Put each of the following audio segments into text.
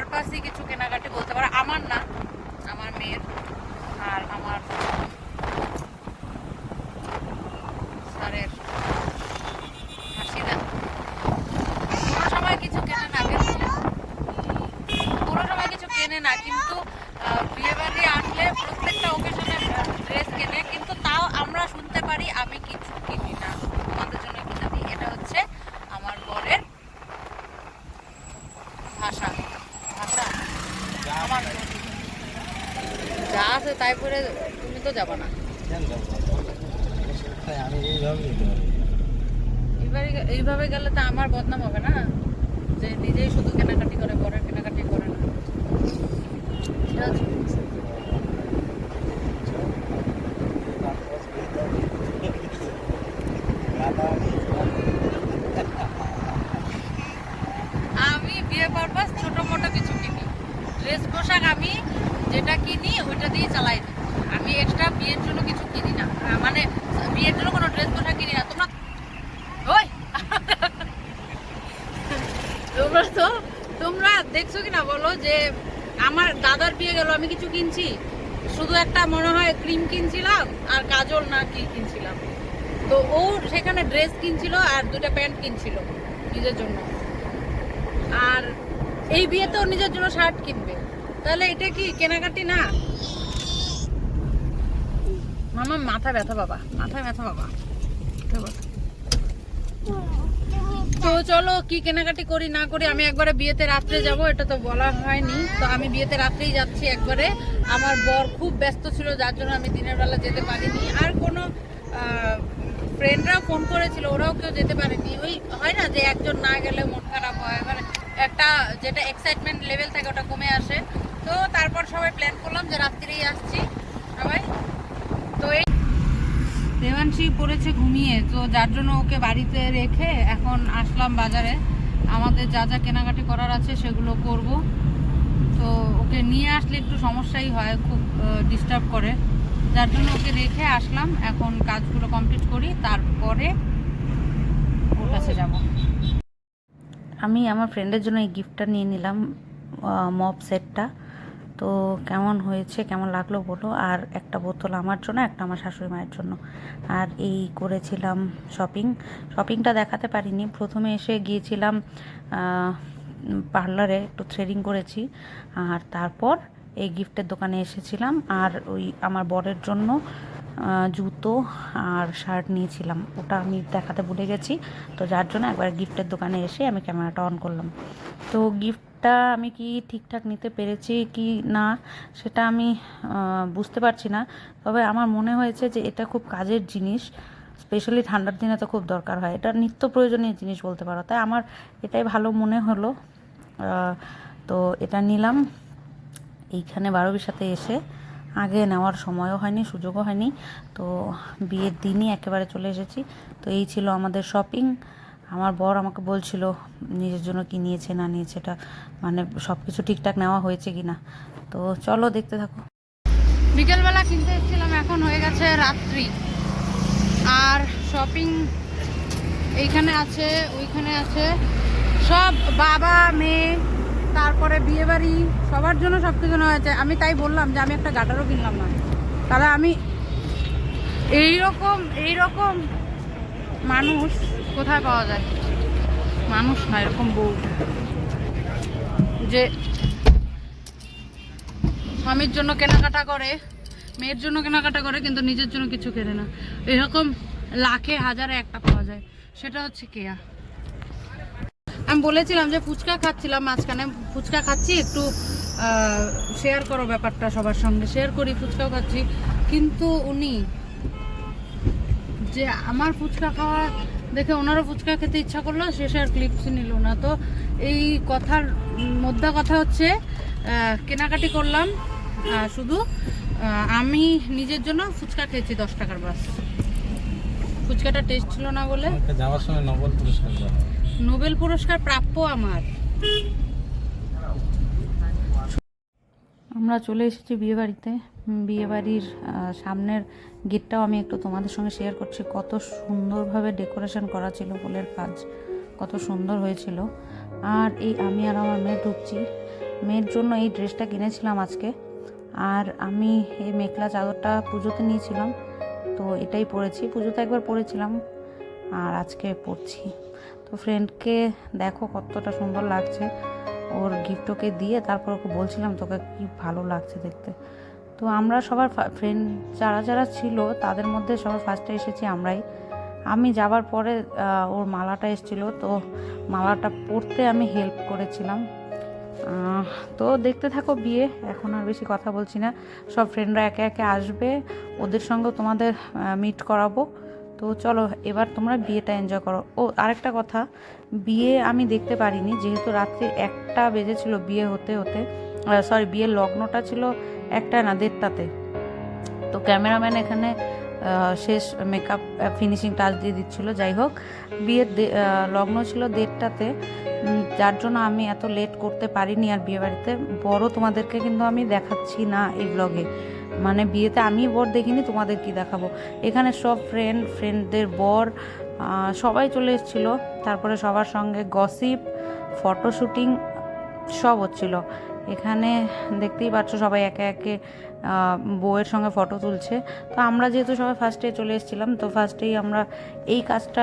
পারপাসই কিছু কেনাকাটি বলতে পারো আমার না আমার মেয়ের আর আমার স্যারের হাসিরা কোনো সময় কিছু কেনে না কিন্তু কোনো সময় কিছু কেনে না কিন্তু বিয়ে বাড়ি আসলে প্রত্যেকটা ওকেশনে ড্রেস কেনে কিন্তু তাও আমরা শুনতে পারি আমি কিছু কিনি না তোমাদের জন্য কিনে দিই এটা হচ্ছে আমার বরের ভাষা ভাষা আমার যা আছে তাই পরে তুমি তো যাবা না। এইভাবে গেলে তো আমার বদনাম হবে না? যে নিজেই শুধু কেনাকাটি করে বরের কেনাকাটি করে না সেটা হচ্ছে আমি বিয়ে পারপাস ছোট মোটো কিছু কিনি ড্রেস পোশাক আমি যেটা কিনি ওইটা দিয়ে চালাই দিই। আমি এক্সট্রা বিয়ের জন্য কিছু কিনি না আহ, মানে বিয়ের জন্য কোনো ড্রেস পোশাক কিনি না তোমরা ওই তোমরা তো তোমরা দেখছ কিনা বলো যে আমার দাদার বিয়ে গেল, আমি কিছু কিনছি। শুধু একটা মনে হয় ক্রিম কিনছিলাম আর কাজল না কি কিনছিলাম। তো ও সেখানে ড্রেস কিনছিল আর দুটা প্যান্ট কিনছিল নিজের জন্য। আর এই বিয়েতেও নিজের জন্য শার্ট কিনবে। তাহলে এটা কি কেনাকাটি না? মামা, মাথা ব্যথা বাবা মাথা ব্যথা বাবা। তো চলো, কি কেনাকাটি করি না করি, আমি একবারে বিয়েতে রাত্রে যাব, এটা তো বলা হয়নি। তো আমি বিয়েতে রাত্রেই যাচ্ছি একবারে। আমার বর খুব ব্যস্ত ছিল, যার জন্য আমি দিনের বেলা যেতে পারিনি। আর কোনো ফ্রেন্ডরাও ফোন করেছিল, ওরাও কেউ যেতে পারেনি। ওই হয় না যে একজন না গেলে মন খারাপ হয় মানে একটা যেটা এক্সাইটমেন্ট লেভেল থাকে, ওটা কমে আসে। তো তারপর সবাই প্ল্যান করলাম যে রাত্রিরেই আসছি সবাই। তো এই দেবাংশী পড়েছে ঘুমিয়ে, তো যার জন্য ওকে বাড়িতে রেখে এখন আসলাম বাজারে। আমাদের যা যা কেনাকাটি করার আছে সেগুলো করব। তো ওকে নিয়ে আসলে একটু সমস্যাই হয়, খুব ডিস্টার্ব করে। যার জন্য ওকে রেখে আসলাম, এখন কাজগুলো কমপ্লিট করি, তারপরে ওর কাছে যাব। আমি আমার ফ্রেন্ডের জন্য এই গিফটটা নিয়ে নিলাম মপ সেটটা তো কেমন হয়েছে, কেমন লাগল বলো? আর একটা বোতল আমার জন্য, একটা আমার শাশুড়ি মায়ের জন্য। আর এই করেছিলাম শপিং শপিংটা দেখাতে পারিনি। প্রথমে এসে গিয়েছিলাম পার্লারে একটু থ্রেডিং করেছি। আর তারপর এই গিফটের দোকানে এসেছিলাম। আর ওই আমার বরের জন্য জুতো আর শার্ট নিয়েছিলাম। ওটা আমি দেখাতে ভুলে গেছি। তো যার জন্য একবার গিফটের দোকানে এসে আমি ক্যামেরাটা অন করলাম। তো গিফটটা আমি কি ঠিকঠাক নিতে পেরেছি কি না, সেটা আমি বুঝতে পারছি না। তবে আমার মনে হয়েছে যে এটা খুব কাজের জিনিস, স্পেশালি ঠান্ডার দিনে তো খুব দরকার হয়। এটা নিত্য প্রয়োজনীয় জিনিস বলতে পারো। তাই আমার এটাই ভালো মনে হলো। তো এটা নিলাম। এইখানে বারবির সাথে এসে আগে নেওয়ার সময়ও হয়নি, সুযোগও হয়নি। তো বিয়ের দিনই একেবারে চলে এসেছি। তো এই ছিল আমাদের শপিং আমার বর আমাকে বলছিল, নিজের জন্য কি নিয়েছে, না নিয়েছে, এটা মানে সব কিছু ঠিকঠাক নেওয়া হয়েছে কি না তো চলো দেখতে থাকো। বিকেলবেলা কিনতে এসেছিলাম, এখন হয়ে গেছে রাত্রি। আর শপিং এইখানে আছে, ওইখানে আছে। সব বাবা, মেয়ে, তারপরে বিয়ে বাড়ি সবার জন্য সব কিছু নেওয়া হয়েছে। আমি তাই বললাম যে আমি একটা গাটারও কিনলাম না। তাহলে আমি এইরকম এইরকম মানুষ কোথায় পাওয়া যায়? মানুষ না, এরকম বউ। যে স্বামীর জন্য কেনাকাটা করে, মেয়ের জন্য কেনাকাটা করে, কিন্তু নিজের জন্য কিছু কেনে না। এরকম লাখে, হাজারে একটা পাওয়া যায়। সেটা হচ্ছে কেয়া। আমি বলেছিলাম যে ফুচকা খাচ্ছিলাম মাঝখানে। ফুচকা খাচ্ছি, একটু শেয়ার করো ব্যাপারটা সবার সঙ্গে। শেয়ার করি, ফুচকাও খাচ্ছি। কিন্তু উনি যে আমার ফুচকা খাওয়া দেখে ওনারও ফুচকা খেতে ইচ্ছা করল শেষে আর ক্লিপস নিল না। তো এই কথার মধ্যে কথা হচ্ছে কেনাকাটি করলাম শুধু আমি নিজের জন্য ফুচকা খেয়েছি দশ টাকার বাস। ফুচকাটা টেস্ট ছিল না বলে। যাওয়ার সময় নোবেল পুরস্কার নোবেল পুরস্কার প্রাপ্য আমার। আমরা চলে এসেছি বিয়েবাড়িতে। বিয়েবাড়ির সামনের গেটটাও আমি একটু তোমাদের সঙ্গে শেয়ার করছি। কত সুন্দরভাবে ডেকোরেশন করা ছিল ফুলের কাজ, কত সুন্দর হয়েছিল। আর এই আমি আর আমার মেয়ে ঢুকছি। মেয়ের জন্য এই ড্রেসটা কিনেছিলাম আজকে। আর আমি এই মেখলা চাদরটা পুজোতে নিয়েছিলাম। তো এটাই পরেছি। পুজোতে একবার পরেছিলাম আর আজকে পরছি। তো ফ্রেন্ডকে দেখো কতটা সুন্দর লাগছে। ওর গিফট ওকে দিয়ে তারপর ওকে বলছিলাম, তোকে কি ভালো লাগছে দেখতে? তো আমরা সবার ফ্রেন্ড যারা যারা ছিল তাদের মধ্যে সবার ফার্স্টে এসেছি আমরাই। আমি যাবার পরে ওর মালাটা এসেছিল, তো মালাটা পরতে আমি হেল্প করেছিলাম। তো দেখতে থাকো বিয়ে, এখন আর বেশি কথা বলছি না। সব ফ্রেন্ডরা একে একে আসবে, ওদের সঙ্গেও তোমাদের মিট করাবো। তো চলো, এবার তোমরা বিয়েটা এনজয় করো। ও, আরেকটা কথা, বিয়ে আমি দেখতে পারিনি, যেহেতু রাত্রি একটা বেজেছিল বিয়ে হতে হতে সরি বিয়ের লগ্নটা ছিল একটা না, দেড়টাতে। তো ক্যামেরাম্যান এখানে শেষ মেকআপ ফিনিশিং টাচ দিয়ে দিচ্ছিল। যাই হোক, বিয়ের লগ্ন ছিল দেড়টাতে। যার জন্য আমি এত লেট করতে পারিনি আর বিয়ে বাড়িতে বড় তোমাদেরকে কিন্তু আমি দেখাচ্ছি না এই ব্লগে মানে বিয়েতে আমি বর দেখিনি, তোমাদের কি দেখাবো? এখানে সব ফ্রেন্ড ফ্রেন্ডদের বর সবাই চলে এসেছিল। তারপরে সবার সঙ্গে গসিপ ফটো শুটিং সব হচ্ছিল। এখানে দেখতেই পাচ্ছ সবাই একে একে বউয়ের সঙ্গে ফটো তুলছে। তো আমরা যেহেতু সবাই ফার্স্টে চলে এসেছিলাম, তো ফার্স্টেই আমরা এই কাজটা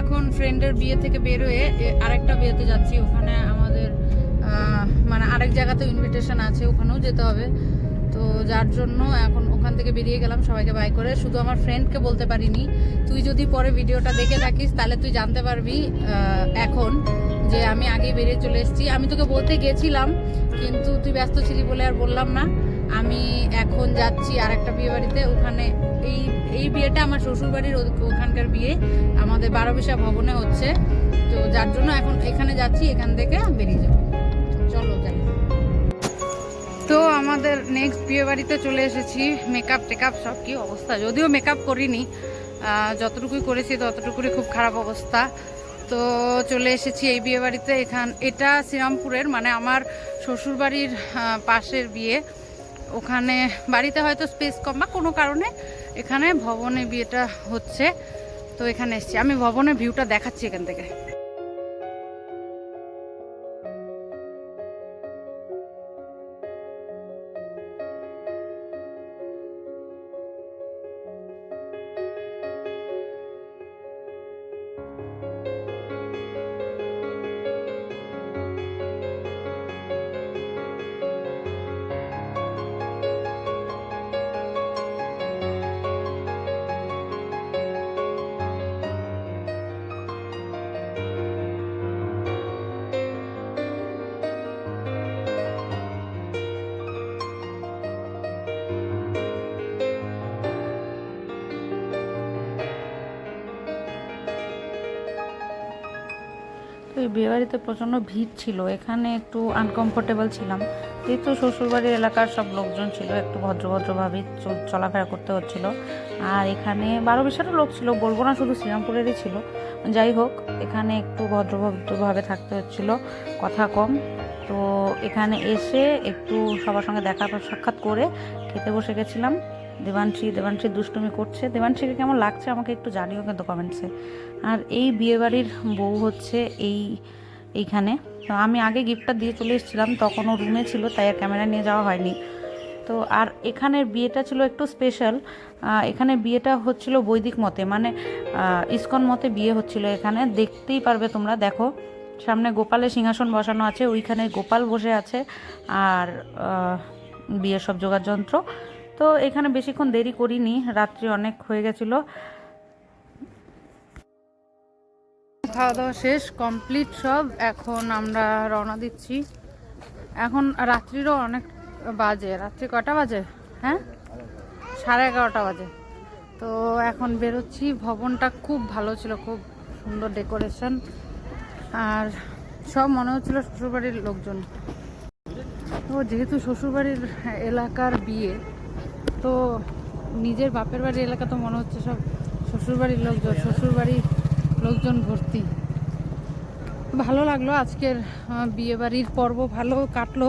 এখন ফ্রেন্ডের বিয়ে থেকে বেরোয়ে আরেকটা বিয়েতে যাচ্ছি। ওখানে আমাদের মানে আরেক জায়গাতে ইনভিটেশন আছে, ওখানেও যেতে হবে। তো যার জন্য এখন ওখান থেকে বেরিয়ে গেলাম, সবাইকে বাই করে। শুধু আমার ফ্রেন্ডকে বলতে পারিনি। তুই যদি পরে ভিডিওটা দেখে থাকিস, তাহলে তুই জানতে পারবি এখন যে আমি আগেই বেরিয়ে চলে এসেছি। আমি তোকে বলতে গেছিলাম, কিন্তু তুই ব্যস্ত ছিলি বলে আর বললাম না। আমি এখন যাচ্ছি আর একটা বিয়ে বাড়িতে। ওখানে এই এই বিয়েটা আমার শ্বশুর বাড়ির ওখানকার বিয়ে। আমাদের বারোবিশা ভবনে হচ্ছে। তো যার জন্য এখন এখানে যাচ্ছি, এখান থেকে বেরিয়ে যাব। চলো যাই। তো আমাদের নেক্সট বিয়ে বাড়িতে চলে এসেছি। মেকআপ টেকআপ সব কি অবস্থা? যদিও মেকআপ করিনি যতটুকুই করেছি ততটুকুই খুব খারাপ অবস্থা। তো চলে এসেছি এই বিয়ে বাড়িতে। এখান, এটা শ্রীরামপুরের মানে আমার শ্বশুর বাড়ির পাশের বিয়ে। ওখানে বাড়িতে হয়তো স্পেস কম বা কোনো কারণে এখানে ভবনে বিয়েটা হচ্ছে, তো এখানে এসছি। আমি ভবনের ভিউটা দেখাচ্ছি এখান থেকে। বিয়েবাড়িতে প্রচণ্ড ভিড় ছিল, এখানে একটু আনকমফোর্টেবল ছিলাম। যেহেতু শ্বশুরবাড়ির এলাকার সব লোকজন ছিল, একটু ভদ্রভদ্রভাবেই চল- চলাফেরা করতে হচ্ছিল। আর এখানে বারো বিশারও লোক ছিল, বলব না শুধু শ্রীরামপুরেরই ছিল। যাই হোক, এখানে একটু ভদ্রভদ্রভাবে থাকতে হচ্ছিল, কথা কম। তো এখানে এসে একটু সবার সঙ্গে দেখা সাক্ষাৎ করে খেতে বসে গেছিলাম। দেবাংশী দেবাংশী দুষ্টুমি করছে। দেবাংশীকে কেমন লাগছে আমাকে একটু জানিও কিন্তু কমেন্টসে আর এই বিয়েবাড়ির বউ হচ্ছে এই, এইখানে। তো আমি আগে গিফটটা দিয়ে চলে এসেছিলাম, তখন ও রুমে ছিল, তাই আর ক্যামেরা নিয়ে যাওয়া হয়নি। তো আর এখানের বিয়েটা ছিল একটু স্পেশাল এখানে বিয়েটা হচ্ছিল বৈদিক মতে মানে ইস্কন মতে বিয়ে হচ্ছিল এখানে। দেখতেই পারবে তোমরা, দেখো। সামনে গোপালের সিংহাসন বসানো আছে, ওইখানে গোপাল বসে আছে। আর বিয়ের সব যোগার যন্ত্র তো এখানে বেশিক্ষণ দেরি করিনি, রাত্রি অনেক হয়ে গেছিল। খাওয়া দাওয়া শেষ কমপ্লিট সব, এখন আমরা রওনা দিচ্ছি। এখন রাত্রিরও অনেক বাজে, রাত্রি কটা বাজে? হ্যাঁ? সাড়ে এগারোটা বাজে। তো এখন বেরোচ্ছি, ভবনটা খুব ভালো ছিল, খুব সুন্দর ডেকোরেশন। আর সব মনে হচ্ছিল শ্বশুরবাড়ির লোকজন। তো যেহেতু শ্বশুরবাড়ির এলাকার বিয়ে তো নিজের বাপের বাড়ির এলাকা তো মনে হচ্ছে সব শ্বশুরবাড়ির লোকজন শ্বশুরবাড়ির লোকজন ভর্তি। ভালো লাগল আজকের বিয়ে বাড়ির পর্ব ভালো কাটলো।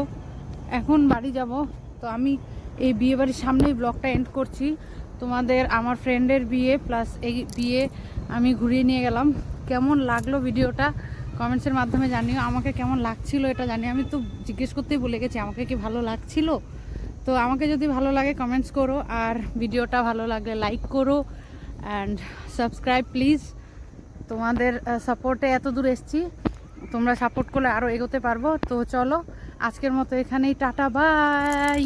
এখন বাড়ি যাব। তো আমি এই বিয়ে বাড়ির সামনেই ব্লগটা এন্ড করছি। তোমাদের, আমার ফ্রেন্ডের বিয়ে প্লাস এই বিয়ে আমি ঘুরিয়ে নিয়ে গেলাম। কেমন লাগল ভিডিওটা? কমেন্টসের মাধ্যমে জানিও। আমাকে কেমন লাগছিল এটা জানি আমি তো জিজ্ঞেস করতেই বলে গেছি, আমাকে কি ভালো লাগছিল? তো আমাকে যদি ভালো লাগে কমেন্টস করো, আর ভিডিওটা ভালো লাগলে লাইক করো অ্যান্ড সাবস্ক্রাইব প্লিজ তোমাদের সাপোর্টে এত দূর এসছি, তোমরা সাপোর্ট করলে আরও এগোতে পারব। তো চলো, আজকের মতো এখানেই, টাটা বাই